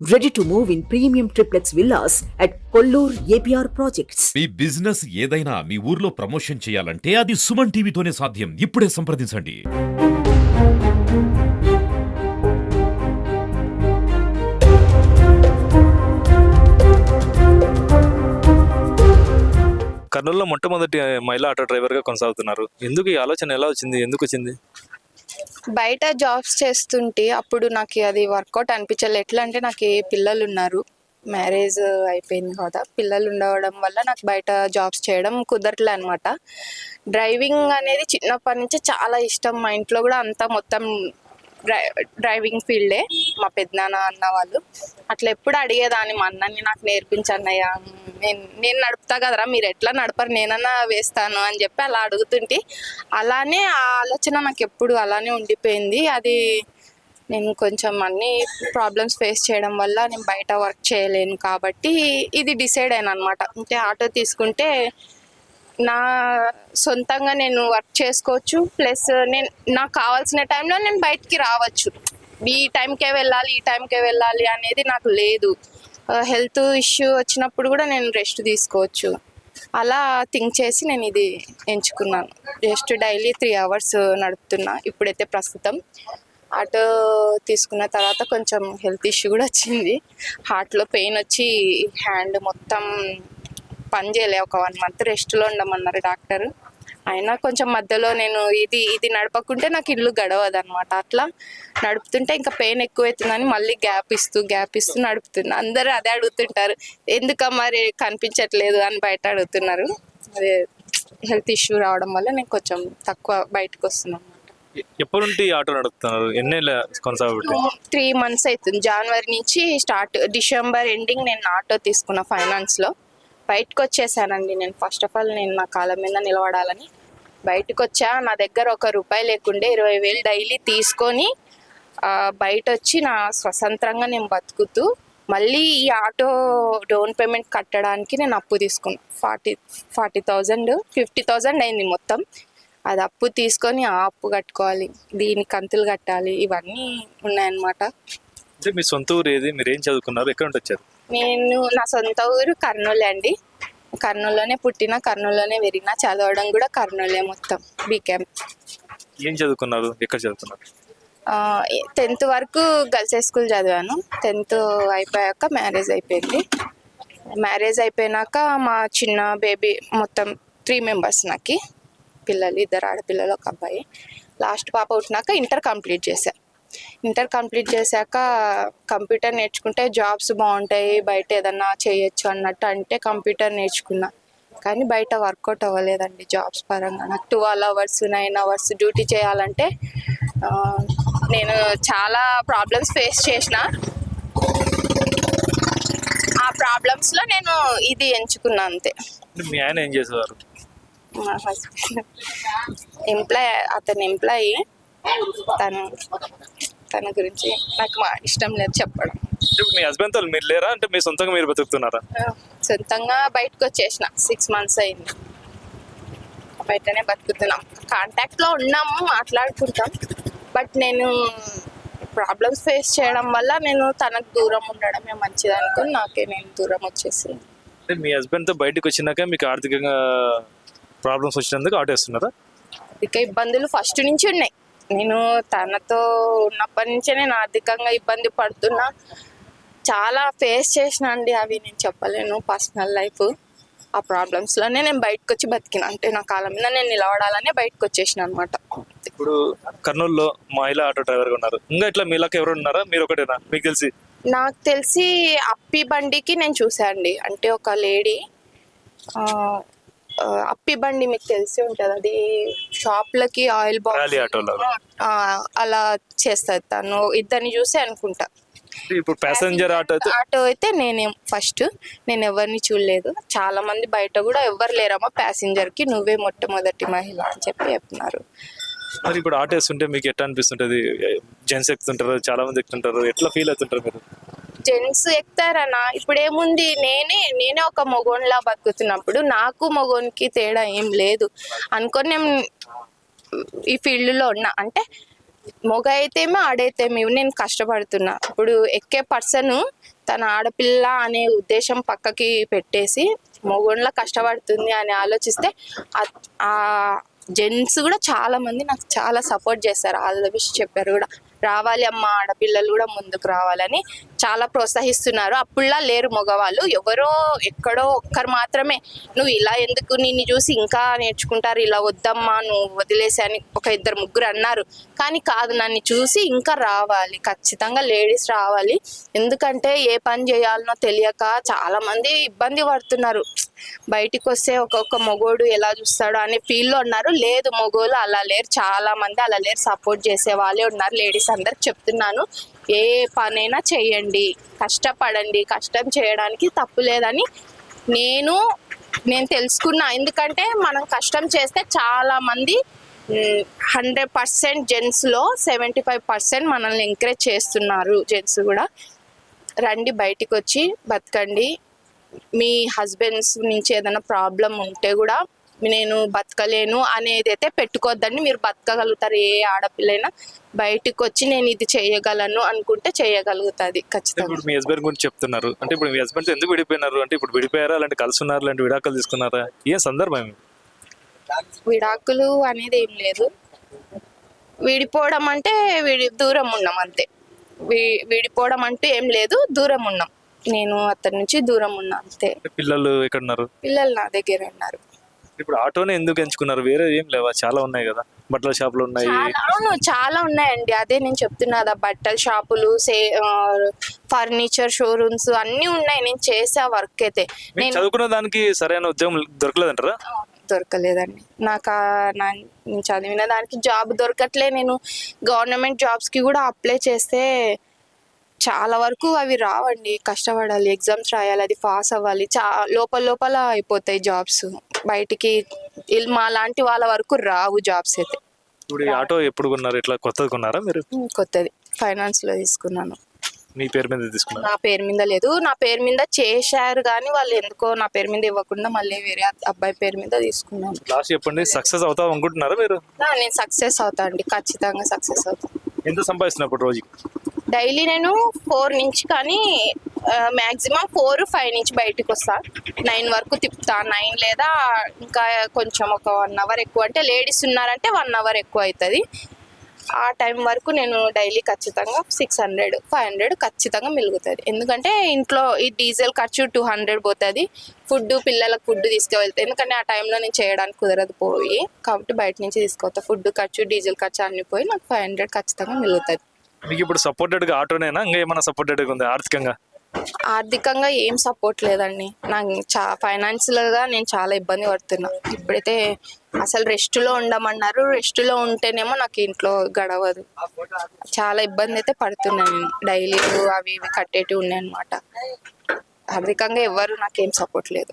Ready to move in premium triplex villas at Kollur APR Projects. మీ business ఏదైనా మీ ఊర్లో ప్రమోషన్ చేయాలంటే అది సుమన్ టీవీతోనే సాధ్యం. ఇప్పుడే సంప్రదించండి. కర్నూలులో మొట్టమొదటి మహిళా ఆటో డ్రైవర్గా కొనసాగుతున్నారు. ఎందుకు ఈ ఆలోచన ఎలా వచ్చింది? ఎందుకు వచ్చింది? బయట జాబ్స్ చేస్తుంటే అప్పుడు నాకు అది వర్కౌట్ అనిపించలేదు ఎట్లా అంటే నాకు పిల్లలు ఉన్నారు. మ్యారేజ్ అయిపోయింది కదా. పిల్లలు ఉండవడం వల్ల నాకు బయట జాబ్స్ చేయడం కుదరట్లే అనమాట డ్రైవింగ్ అనేది చిన్నప్పటి నుంచి చాలా ఇష్టం. మా ఇంట్లో కూడా అంతా మొత్తం డ్రై డ్రైవింగ్ ఫీల్డే మా పెద్దనాన్న అన్న వాళ్ళు. అట్లా ఎప్పుడు అడిగేదాన్ని మా అన్నని నాకు నేర్పించన్నయ్య నేను నేను నడుపుతా కదరా మీరు ఎట్లా నడపరు నేనన్నా వేస్తాను అని చెప్పి అలా అడుగుతుంటే అలానే ఆ ఆలోచన నాకు ఎప్పుడు అలానే ఉండిపోయింది. అది నేను కొంచెం అన్ని ప్రాబ్లమ్స్ ఫేస్ చేయడం వల్ల నేను బయట వర్క్ చేయలేను కాబట్టి ఇది డిసైడ్ అయినా అనమాట అంటే ఆటో తీసుకుంటే నా సొంతంగా నేను వర్క్ చేసుకోవచ్చు. ప్లస్ నేను నాకు కావాల్సిన టైంలో నేను బయటికి రావచ్చు. ఈ టైంకే వెళ్ళాలి ఈ టైంకే వెళ్ళాలి అనేది నాకు లేదు. హెల్త్ ఇష్యూ వచ్చినప్పుడు కూడా నేను రెస్ట్ తీసుకోవచ్చు. అలా థింక్ చేసి నేను ఇది ఎంచుకున్నాను. జస్ట్ డైలీ త్రీ అవర్స్ నడుపుతున్నా ఇప్పుడైతే ప్రస్తుతం. ఆటో తీసుకున్న తర్వాత కొంచెం హెల్త్ ఇష్యూ కూడా వచ్చింది. హార్ట్లో పెయిన్ వచ్చి హ్యాండ్ మొత్తం పని చేయలే. ఒక వన్ మంత్ రెస్ట్లో ఉండమన్నారు డాక్టర్. అయినా కొంచెం మధ్యలో నేను ఇది ఇది నడపకుంటే నాకు ఇల్లు గడవదు అనమాట అట్లా నడుపుతుంటే ఇంకా పెయిన్ ఎక్కువైతుందని మళ్ళీ గ్యాప్ ఇస్తూ గ్యాప్ ఇస్తూ నడుపుతున్నా. అందరూ అదే అడుగుతుంటారు. ఎందుక మరి కనిపించట్లేదు అని బయట అడుగుతున్నారు. అదే హెల్త్ ఇష్యూ రావడం వల్ల నేను కొంచెం తక్కువ బయటకు వస్తున్నాను. ఎప్పటి నుండి ఆటో నడుపుతున్నారు? కొనసాగబట్టి? త్రీ మంత్స్ అవుతుంది. జనవరి నుంచి స్టార్ట్ డిసెంబర్ ఎండింగ్ నేను ఆటో తీసుకున్న ఫైనాన్స్లో బయటకు వచ్చేసానండి నేను. ఫస్ట్ ఆఫ్ ఆల్ నేను నా కాలం మీద నిలబడాలని. బయటకు వచ్చా నా దగ్గర ఒక రూపాయి లేకుండే ఇరవై వేలు డైలీ తీసుకొని బయట వచ్చి నా స్వతంత్రంగా నేను బతుకుతూ మళ్ళీ ఈ ఆటో డౌన్ పేమెంట్ కట్టడానికి నేను అప్పు తీసుకున్నాను forty forty thousand fifty thousand అయింది మొత్తం. అది అప్పు తీసుకొని ఆ అప్పు కట్టుకోవాలి. దీని కంతులు కట్టాలి. ఇవన్నీ ఉన్నాయన్నమాట. అంటే మీ సొంత ఊరు ఏది? మీరు ఏం చదువుకున్నారు? ఎక్కడ వచ్చారు నేను నా సొంత ఊరు కర్నూలు అండి. కర్నూలులోనే పుట్టిన కర్నూలులోనే పెరిగిన చదవడం కూడా కర్నూలే మొత్తం బీకామ్ ఏం చదువుకున్నారు? ఎక్కడ చదువుకున్నారు? టెన్త్ వరకు గర్ల్స్ హై స్కూల్ చదివాను. టెన్త్ అయిపోయాక మ్యారేజ్ అయిపోయింది. మ్యారేజ్ అయిపోయినాక మా చిన్న బేబీ మొత్తం త్రీ మెంబర్స్ నాకు. పిల్లలు ఇద్దరు ఆడపిల్లలు ఒక అబ్బాయి. లాస్ట్ పాప పుట్టినాక ఇంటర్ కంప్లీట్ చేశా. ఇంటర్ కంప్లీట్ చేశాక కంప్యూటర్ నేర్చుకుంటే జాబ్స్ బాగుంటాయి బయట ఏదన్నా చేయొచ్చు అన్నట్టు అంటే కంప్యూటర్ నేర్చుకున్నా. కానీ బయట వర్కౌట్ అవ్వలేదండి జాబ్స్ పరంగా. నాకు twelve hours nine hours duty చేయాలంటే నేను చాలా ప్రాబ్లమ్స్ ఫేస్ చేసిన. ఆ ప్రాబ్లమ్స్లో నేను ఇది ఎంచుకున్నా అంతే. మీ ఆయన ఏం చేసేవారు? మా హస్బెండ్. ఎంప్లాయ్ అతను ఎంప్లాయీ. తను తన గురించి నాకు మా ఇష్టం లేదు చెప్పడం. మీ హస్బెండ్తో మీరు లేరా? అంటే మీ సొంతంగా మీరు బతుకుతున్నారా? సొంతంగా బయటకు వచ్చేసిన సిక్స్ మంత్స్ అయింది. బయటనే బతుకుతున్నాం. కాంటాక్ట్లో ఉన్నాము మాట్లాడుకుంటాం. బట్ నేను ప్రాబ్లమ్స్ ఫేస్ చేయడం వల్ల నేను తనకు దూరం ఉండడమే మంచిది అనుకుని నాకే నేను దూరం వచ్చేసింది. అంటే మీ హస్బెండ్తో బయటకు వచ్చినాక మీకు ఆర్థికంగా ప్రాబ్లమ్స్ వచ్చినందుకు ఆటో వేస్తున్నారా ఇక ఇబ్బందులు ఫస్ట్ నుంచి ఉన్నాయి. నేను తనతో ఉన్నప్పటి నుంచే నేను ఆర్థికంగా ఇబ్బంది పడుతున్నా. చాలా ఫేస్ చేసిన అండి అవి నేను చెప్పలేను పర్సనల్ లైఫ్. ఆ ప్రాబ్లమ్స్లోనే నేను బయటకు వచ్చి బతికిన. అంటే నా కాలం మీద నేను నిలబడాలనే బయటకు వచ్చేసిన అనమాట ఇప్పుడు కర్నూలులో మహిళా ఆటో డ్రైవర్గా ఉన్నారు. ఇంకా ఇట్లా మీలాక ఎవరు ఉన్నారా? మీరు ఒకటేనా? మీకు తెలిసి? నాకు తెలిసి అప్పి బండికి నేను చూసా అండి. అంటే ఒక లేడీ అప్పి బండి మీకు తెలిసి ఉంటుంది. అది షాప్లకి ఆయిల్ ఆటోలో. అలా చేస్తుంది తను. ఇద్దరిని చూసి అనుకుంటా. ఇప్పుడు ప్యాసింజర్ ఆటో అయితే ఆటో అయితే నేనే ఫస్ట్ నేను ఎవరిని చూడలేదు. చాలా మంది బయట కూడా ఎవరు లేరమ్మా ప్యాసింజర్కి. నువ్వే మొట్టమొదటి మహిళ అని చెప్పి చెప్తున్నారు మరి ఇప్పుడు ఆటో వేస్తుంటే మీకు ఎట్లా అనిపిస్తుంటది? జెంట్స్ ఎక్కుతుంటారు చాలా మంది ఎక్కుతుంటారు. ఎట్లా ఫీల్ అవుతుంటారు మీరు? జెంట్స్ ఎక్కుతారనా? ఇప్పుడేముంది? నేనే నేనే ఒక మగోన్లా బతుకుతున్నప్పుడు నాకు మగోనికి తేడా ఏం లేదు. అనుకొని నేను ఈ ఫీల్డ్లో ఉన్నా. అంటే మొగ అయితేమో ఆడైతేమి నేను కష్టపడుతున్నా. ఇప్పుడు ఎక్కే పర్సన్ తన ఆడపిల్ల అనే ఉద్దేశం పక్కకి పెట్టేసి మొగుళ్ళ కష్టపడుతుంది అని ఆలోచిస్తే ఆ- జెంట్స్ కూడా చాలా మంది నాకు చాలా సపోర్ట్ చేస్తారు. ఆల్ ద విష్ చెప్పారు కూడా. రావాలి అమ్మ ఆడపిల్లలు కూడా ముందుకు రావాలని చాలా ప్రోత్సహిస్తున్నారు. అప్పుడులా లేరు మగవాళ్ళు. ఎవరో ఎక్కడో ఒక్కరు మాత్రమే. నువ్వు ఇలా ఎందుకు నిన్ను చూసి ఇంకా నేర్చుకుంటారు? ఇలా వద్దమ్మా నువ్వు వదిలేసి అని ఒక ఇద్దరు ముగ్గురు అన్నారు. కానీ కాదు నన్ను చూసి ఇంకా రావాలి. ఖచ్చితంగా లేడీస్ రావాలి. ఎందుకంటే ఏ పని చేయాలనో తెలియక చాలామంది ఇబ్బంది పడుతున్నారు. బయటికి వస్తే ఒక్కొక్క మొగోడు ఎలా చూస్తాడో అనే ఫీల్లో ఉన్నారు. లేదు మొగోళ్ళు అలా లేరు. చాలా మంది అలా లేరు. సపోర్ట్ చేసే వాళ్ళే ఉన్నారు. లేడీస్ అందరికి చెప్తున్నాను. ఏ పనైనా చేయండి కష్టపడండి. కష్టం చేయడానికి తప్పు లేదని నేను నేను తెలుసుకున్నా. ఎందుకంటే మనం కష్టం చేస్తే చాలా మంది హండ్రెడ్ పర్సెంట్ జెంట్స్లో సెవెంటీ ఫైవ్ పర్సెంట్ మనల్ని ఎంకరేజ్ చేస్తున్నారు జెంట్స్ కూడా. రండి బయటికి వచ్చి బతకండి. మీ హస్బెండ్స్ నుంచి ఏదైనా ప్రాబ్లం ఉంటే కూడా నేను బతకలేను అనేది అయితే పెట్టుకోవద్దండి. మీరు బతకగలుగుతారు ఏ ఆడపిల్లైనా బయటికి వచ్చి నేను ఇది చేయగలను అనుకుంటే చేయగలుగుతుంది ఖచ్చితంగా ఇప్పుడు మీ హస్బెండ్ గురించి చెప్తున్నారు. అంటే ఇప్పుడు మీ హస్బెండ్ ఎందుకు విడిపోయినారు? అంటే ఇప్పుడు విడిపోయారా? అలాంటి కలిసి ఉన్నారు? అలాంటి విడాకులు తీసుకున్నారా? ఏం సందర్భం విడాకులు అనేది ఏం లేదు. విడిపోవడం అంటే విడి దూరం ఉన్నాం అంతే. విడిపోవడం అంటే ఏం లేదు దూరం ఉన్నాం. నేను అతని నుంచి దూరం ఉన్నా అంతే. పిల్లలు ఎక్కడ ఉన్నారు పిల్లలు నా దగ్గర ఉన్నారు. ఇప్పుడు ఆటోనే ఎందుకు ఎంచుకున్నారు? వేరే ఏం లేవా? చాలా ఉన్నాయి కదా. బట్టల షాపులు ఉన్నాయి. చాలా అవును చాలా ఉన్నాయండి. అదే నేను చెప్తున్నా కదా బట్టల షాపులు సే ఫర్నిచర్ షోరూమ్స్ అన్నీ ఉన్నాయి. నేను చేసే వర్క్ అయితే. మీరు నేను చదువుకున్న దానికి సరైన ఉద్యోగం దొరకలేదంటారా? దొరకలేదండి. నాకు ఆ- నా నేను చదివిన దానికి జాబ్ దొరకట్లే. నేను గవర్నమెంట్ జాబ్స్కి కూడా అప్లై చేస్తే చాలా వరకు అవి రావండి. కష్టపడాలి ఎగ్జామ్స్ రాయాలి అది పాస్ అవ్వాలి. చా లోపల లోపల అయిపోతాయి జాబ్స్. బయటికి మా లాంటి వాళ్ళ వరకు రావు జాబ్స్ అయితే. ఇప్పుడు ఈ ఆటో ఎప్పుడు కొన్నారు? ఇట్లా కొత్తది కొన్నారా మీరు? కొత్తది. ఫైనాన్స్లో తీసుకున్నాను. మీ పేరు మీద తీసుకున్నారు? నా పేరు మీద లేదు. నా పేరు మీద చేశారు కానీ వాళ్ళు ఎందుకో నా పేరు మీద ఇవ్వకుండా మళ్ళీ వేరే అబ్బాయి పేరు మీద తీసుకున్నాను. లాస్ట్ చెప్పండి. సక్సెస్ అవుతాం అనుకుంటున్నారా మీరు? ఆ, నేను సక్సెస్ అవుతా అండి. ఖచ్చితంగా సక్సెస్ అవుతా. ఎంత సంపాదిస్తున్నారు ఇప్పుడు రోజుకి? డైలీ నేను ఫోర్ నుంచి కానీ మ్యాక్సిమం ఫోర్ ఫైవ్ నుంచి బయటకు వస్తా. నైన్ వరకు తిప్పుతా. నైన్ లేదా ఇంకా కొంచెం ఒక వన్ అవర్ ఎక్కువ. అంటే లేడీస్ ఉన్నారంటే వన్ అవర్ ఎక్కువ అవుతుంది ఆ టైం వరకు నేను డైలీ ఖచ్చితంగా సిక్స్ హండ్రెడ్ ఫైవ్ హండ్రెడ్ ఖచ్చితంగా మిలుగుతుంది. ఎందుకంటే ఇంట్లో ఈ డీజిల్ ఖర్చు టూ హండ్రెడ్ పోతుంది. ఫుడ్ పిల్లలకు ఫుడ్ తీసుకువెళ్తే ఎందుకంటే ఆ టైంలో నేను చేయడానికి కుదరదు పోయి. కాబట్టి బయట నుంచి తీసుకొస్తా ఫుడ్ ఖర్చు డీజిల్ ఖర్చు అన్ని పోయి నాకు ఫైవ్ హండ్రెడ్ ఖచ్చితంగా మిలుగుతుంది. మీకు ఇప్పుడు సపోర్టెడ్గా ఆటోనేనా? ఇంకా ఏమైనా సపోర్టెడ్ ఉంది ఆర్థికంగా? ఆర్థికంగా ఏం సపోర్ట్ లేదండి. నాకు చా ఫైనాన్షియల్గా నేను చాలా ఇబ్బంది పడుతున్నా. ఇప్పుడైతే అసలు రెస్ట్లో ఉండమన్నారు. రెస్ట్లో ఉంటేనేమో నాకు ఇంట్లో గడవదు. చాలా ఇబ్బంది అయితే పడుతున్నాను నేను. డైలీ అవి ఇవి కట్టేటివి ఉన్నాయి అనమాట ఆర్థికంగా ఎవ్వరు నాకేం సపోర్ట్ లేదు.